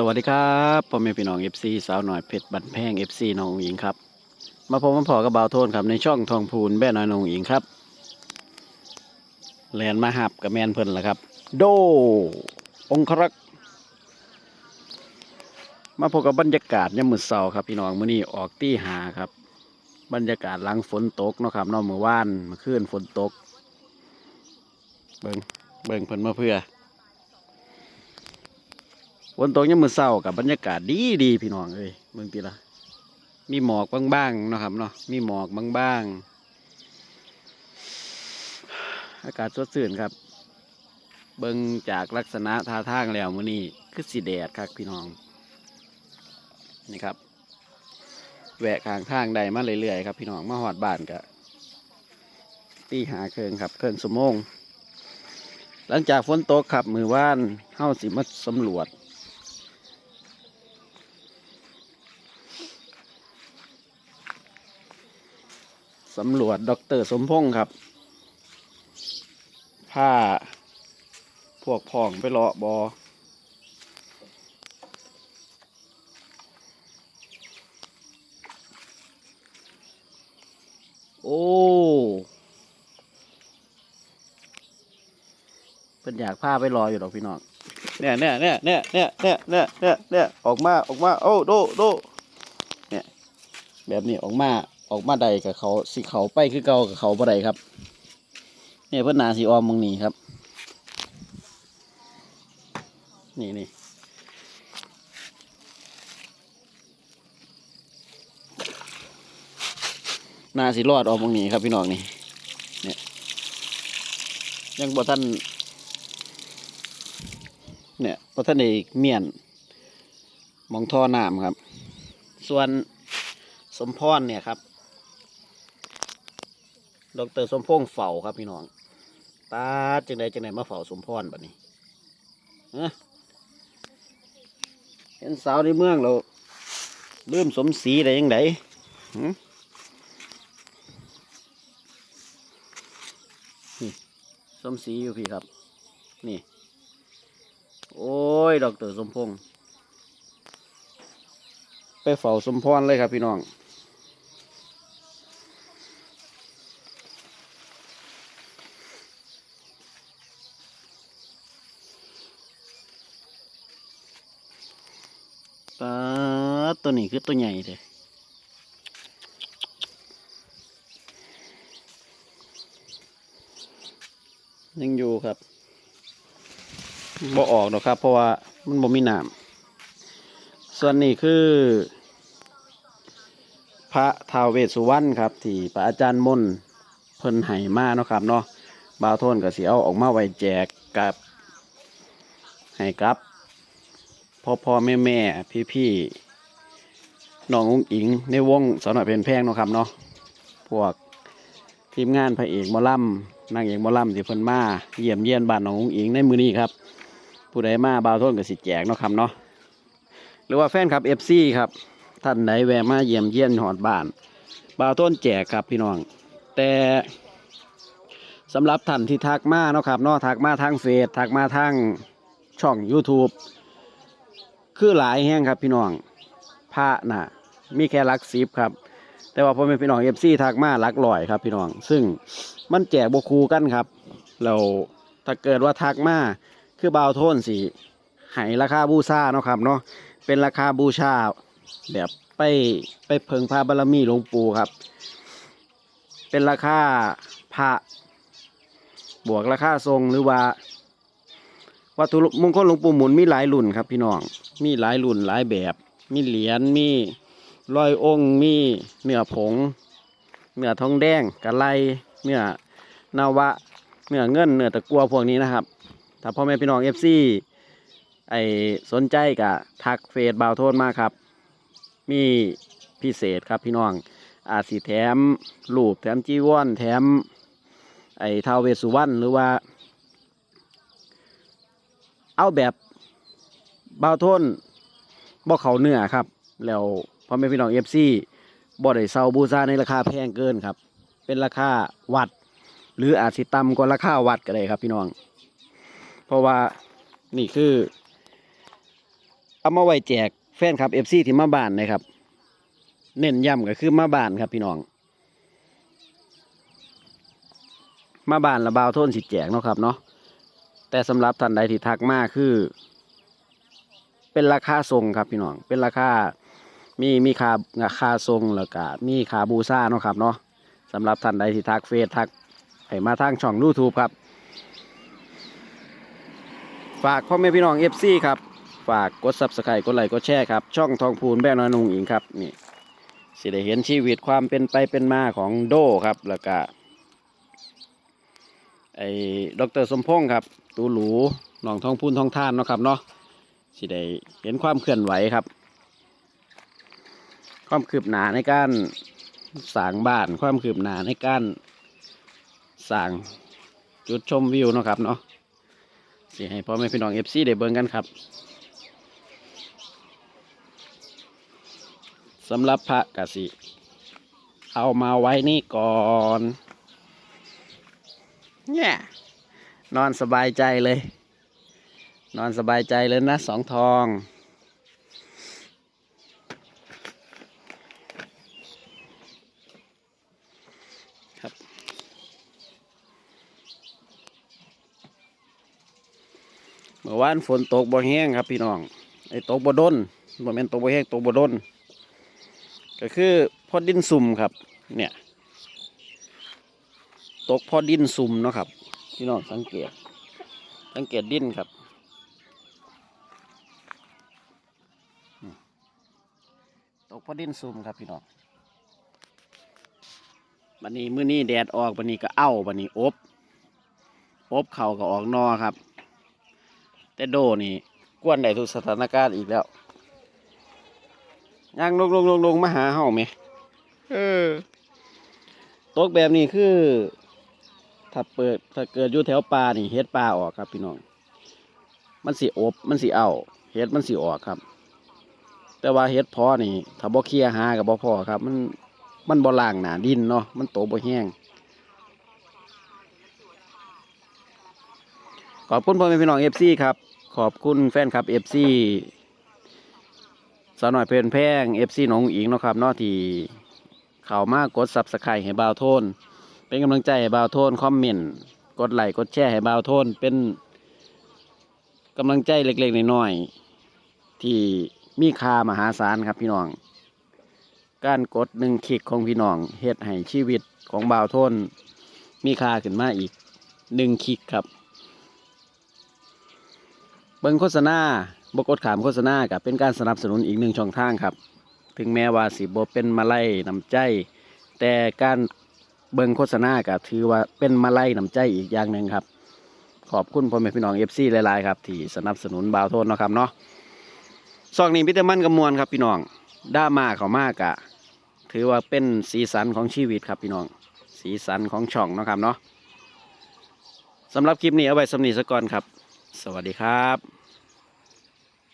สวัสดีครับพ่อแม่พี่น้อง FC สาวหน่อยเพชรบันแพง FC น้องอุ๋งอิงครับ มาพบมาพอกับบาวโทนครับในช่องทองพูนแม่น้อยน้องอุ๋งอิงครับแลนมาหับกับแมนเพิ่นละครับ โด องครักษ์มาพบกับบรรยากาศยามมื้อเช้าครับพี่น้องมื้อนี้ออกตีหาครับ บรรยากาศหลังฝนตกเนาะครับนอกเมื่อวานเมื่อคืนฝนตก เบิ่งเบิ่งเพิ่นมาเพื่อ ฝนตกยังมือเศร้ากับบรรยากาศดีดีๆพี่น้องเอ้ยเมืองตีละมีหมอกบ้างๆนะครับเนาะมีหมอกบ้างๆอากาศสดชื่นครับ เบิ่งจากลักษณะท่าทางแล้วมื้อนี้คือสีแดดครับพี่น้องนี่ครับ แวะข้างทางใดมาเรื่อยๆครับพี่น้องมาหอดบ้านกะตีหาเคิงครับเคิงสมงหลังจากฝนตกครับมือว่านเฮาสิมาสำรวจ สำรวจดรสมพงศ์ครับผ้าพวกพ่องไปเลาะบอโอ้เป็นอยากผ้าไปรออยู่ดอกพี่น้องเนี่ยเนี่ยเนี่ยเนี่ยเนี่ยเนี่ยเนี่ยเนี่ยเนี่ยออกมาออกมาโอ้โดโดเนี่ยแบบนี้ออกมา ออกมาใดกับเขาสิเขาไปคือเก่ากับเขาบ่ใดครับเนี่ยเพื่อนนาสีออมมึงนี่ครับ นี่นี่หนาสีรอดออมมึงนี่ครับพี่น้องนี่เนี่ยยังบ่ท่านเนี่ยบ่ท่านเอกเมียนมองท่อน้ำครับ ส่วนสมพรเนี่ยครับ ดรสมพงษ์เฝ้าครับพี่น้องตาจังใดจังใดมาเฝ้าสมพรบัดนี้เห็นสาวในเมืองเราเริ่มสมศรีได้ยังไงนี่สมศรีอยู่พี่ครับ นี่ โอ้ยดรสมพงษ์ไปเฝ้าสมพรเลยครับพี่น้อง ปลาตัวนี้คือตัวใหญ่เลยยังอยู่ครับบ่ออกหรอกครับ เพราะว่ามันบ่มีน้ำส่วนนี้คือ พระท้าวเวสสุวรรณครับ ที่พระอาจารย์มนเพิ่นให้มาเนาะครับเนาะบาวโทนก็สิเอาออกมาไว้แจกกับให้กับ พ่อพ่อแม่แม่พี่พี่น้องอุ้งอิง ในวงสาวหน่อยเป็นแพงเนาะครับเนาะพวกทีมงานพระเอกมอลำนางเอกมอลำที่เพิ่นมาเยี่ยมเยียนบ้านน้องอุ้งอิงในมือนี้ครับ ผู้ใดมาบาวโต้นกับสิแจกเนาะครับเนาะหรือว่าแฟนครับเอฟซีครับท่านใดแวะมาเยี่ยมเยียนหอดบ้านบาวต้นแจกครับพี่น้อง แต่สำหรับท่านที่ทักมาเนาะครับเนาะทักมาทางเฟซทักมาทางช่อง YouTube คือหลายแห้งครับพี่น้องพระน่ะ มีแค่ลักสิบครับ แต่ว่าพ่อแม่พี่น้องเอฟซีทักมาลักลอยครับพี่น้อง ซึ่งมันแจกบคูกันครับ เราถ้าเกิดว่าทักมาคือเบาโทนสีให้ราคาบูชาเนาะครับเนาะเป็นราคาบูชาแบบไปไปเพิงพระบารมีหลวงปู่ครับ เป็นราคาพระบวกราคาทรงหรือว่า วัตถุมงคลหลวงปู่หมุนมีหลายรุ่นครับพี่น้อง มีหลายรุ่นหลายแบบ มีเหรียญ มีรอยองค์ มีเนื้อผง เนื้อทองแดงกะไลเนื้อนาวะ เนื้อเงิน เนื้อตะกัวพวกนี้นะครับ ถ้าพ่อแม่พี่น้องเอฟซีไอสนใจกะทักเฟซบาวโทนมากครับ มีพิเศษครับพี่น้อง อาจสิแถมรูปแถมจีวรแถมไอท้าวเวสสุวรรณหรือว่า เอาแบบเบาโทนบ่เขาเนื้อครับ แล้วพ่อแม่พี่น้องเอฟซีบ่ได้เซาบูชาในราคาแพงเกินครับ เป็นราคาวัด หรืออาจสิต่ำกว่าราคาวัดก็ได้ครับพี่น้อง เพราะว่านี่คือเอามาไว้แจกแฟนครับเอฟซีที่มาบ้านนะครับ เน้นย้ำก็คือมาบ้านครับพี่น้อง มาบ้านละบาวโทนสิแจกเนาะครับเนาะ แต่สำหรับท่านใดที่ทักมาคือ เป็นราคาทรงครับพี่น้อง เป็นราคา มีมีค่าค่าทรงแล้วก็มีค่าบูซ่าเนาะครับเนาะสำหรับท่านใดที่ทักเฟซทักให้มาทางช่องยูทูบครับ ฝากพ่อแม่พี่น้องเอฟซีครับ ฝากกดซับสไครต์กดไลค์กดแชร์ครับ ช่องทองพูนแบ่น้อยนุ่งอิงครับนี่สิได้เห็นชีวิตความเป็นไปเป็นมาของโดครับแล้วก็ ไอ้ดรสมพงษ์ครับ ตูหลูน้องทองพูนทองท่านเนาะครับเนาะสิได้เห็นความเคลื่อนไหวครับ ความคืบหน้าในการสร้างบ้านความคืบหน้าในการสร้างจุดชมวิวเนาะครับเนาะสิให้พ่อแม่พี่น้องเอฟซีได้เบิ่งกันครับสำหรับพระกสิ เอามาไว้นี่ก่อน เนี่ยนอนสบายใจเลย นอนสบายใจเลยนะสองทอง ครับ เมื่อวานฝนตกบ่แห้งครับพี่น้อง ไอ้ตกบ่ดนบ่แม่นตกบ่แห้งตกบ่ดนก็คือพอดินซุ่มครับ เนี่ย ตกพอดินซุ่มเนาะครับ พี่น้องสังเกต สังเกตดินครับอืมตกพอดินซุ่มครับพี่น้องบันนี้มื้อนี้แดดออกบันนี้ก็เอ้าบันนี้อบ อบเข่าก็ออกนอครับ แต่โดนี่กวนได้ทุกสถานการณ์อีกแล้วย่างลงลงลงลงมาหาเฮาไหมเออตกแบบนี้คือ ถ้าเปิดถ้าเกิดอยู่แถวป่านี่เฮ็ดป่าออกครับพี่น้อง มันสิอบ มันสิเอาเฮ็ดมันสิออกครับ แต่ว่าเฮ็ดพอนี่ ถ้าบ่เคลียหากับบ่พอครับ มันมันบ่ล้างหนาดินเนาะ มันโตบ่แห้ง ขอบคุณพ่อแม่พี่น้องเอฟซีครับ ขอบคุณแฟนคลับเอฟซีสาวหน่อยเพลินแพงเอฟซีน้องอิงเนาะครับเนาะที่เข้ามากดซับสไครต์ให้บ่าวโทน เป็นกำลังใจให้บ่าวโทนคอมเมนต์กดไลค์กดแชร์ให้บ่าวโทนเป็นกำลังใจเล็กๆน้อยๆที่มีค่ามหาศาลครับพี่น้อง การกดหนึ่งคลิกของพี่น้องเฮ็ดให้ชีวิตของบ่าวโทนมีค่าขึ้นมาอีกหนึ่งคลิกครับ เบิ่งโฆษณาบกดขามโฆษณากับเป็นการสนับสนุนอีกหนึ่งช่องทางครับ ถึงแม้ว่าสิบเป็นมาไล่นำใจ แต่การ เบิ่งโฆษณากับถือว่าเป็นมาไล่น้ำใจอีกอย่างหนึ่งครับ ขอบคุณพ่อแม่พี่น้องเอฟซีหลายๆครับ ที่สนับสนุนบ่าวโทนเนาะครับเนาะซองนี้พิจมันกำมวลครับพี่น้องด้ามาเขามากอะถือว่าเป็นสีสันของชีวิตครับพี่น้อง สีสันของช่องเนาะครับเนาะสำหรับคลิปนี้เอาไว้สำนีสก่อนครับ สวัสดีครับ